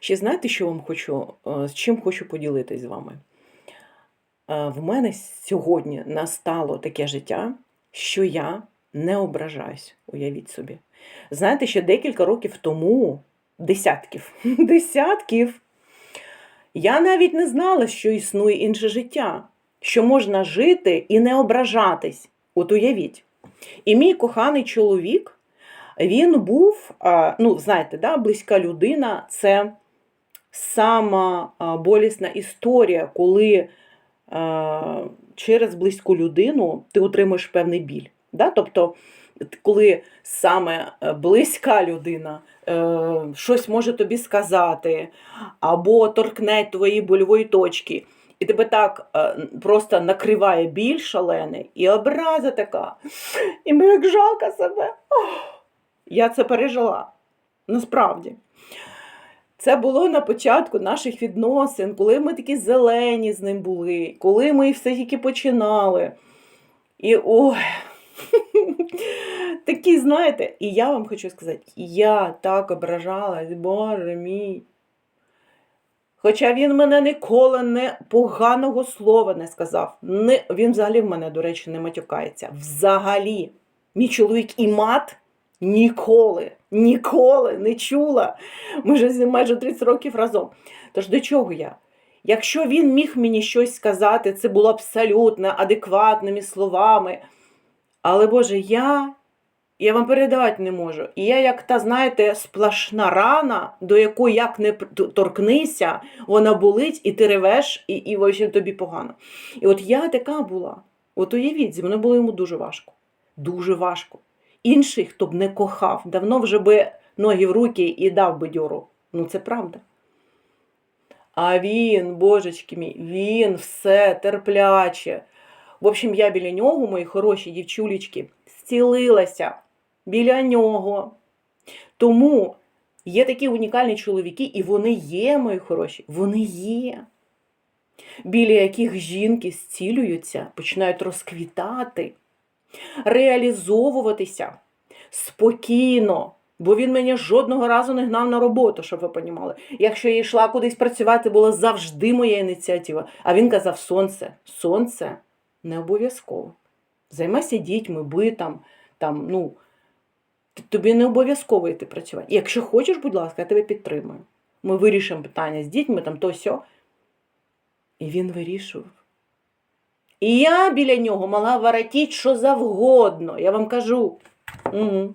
Ще знаєте, що вам хочу, е, з чим хочу поділитись з вами? Е, В мене сьогодні настало таке життя, що я не ображаюсь, уявіть собі. Знаєте, ще декілька років тому, десятків, десятків, я навіть не знала, що існує інше життя, що можна жити і не ображатись. От уявіть. І мій коханий чоловік, він був, ну, знаєте, да, близька людина це сама болісна історія, коли а, через близьку людину ти отримуєш певний біль. Да? Тобто, коли саме е, близька людина е, щось може тобі сказати, або торкне твої больової точки, і тебе так е, просто накриває біль шалений, і образа така. І мені як жалко себе. Ох, я це пережила. Насправді. Це було на початку наших відносин, коли ми такі зелені з ним були, коли ми все тільки починали. І ой, такі, знаєте, і я вам хочу сказати, я так ображалась, Боже мій. Хоча він мене ніколи не поганого слова не сказав. Не, він взагалі в мене, до речі, не матюкається. Взагалі. Мій чоловік і мат ніколи, ніколи не чула. Ми вже з ним майже 30 років разом. Тож до чого я? Якщо він міг мені щось сказати, це було абсолютно адекватними словами. Але Боже, я, я вам передавати не можу. І я, як та, знаєте, сплошна рана, до якої як не торкнися, вона болить, і ти ревеш, і, і взагалі тобі погано. І от я така була. От уявіть, зі мною було йому дуже важко. Дуже важко. Інший, хто б не кохав, давно вже би ноги в руки і дав би дьору. Ну це правда. А він, божечки мій, він все терпляче. В общем, я біля нього, мої хороші дівчулечки, зцілилася біля нього. Тому є такі унікальні чоловіки, і вони є, мої хороші, вони є. Біля яких жінки зцілюються, починають розквітати, реалізовуватися спокійно. Бо він мене жодного разу не гнав на роботу, щоб ви понімали. Якщо я йшла кудись працювати, була завжди моя ініціатива. А він казав: сонце, сонце не обов'язково. Займайся дітьми, битом, там, ну, тобі не обов'язково йти працювати. Якщо хочеш, будь ласка, я тебе підтримую. Ми вирішимо питання з дітьми, там то сьо. І він вирішував. І я біля нього мала воротіть що завгодно, я вам кажу. Угу.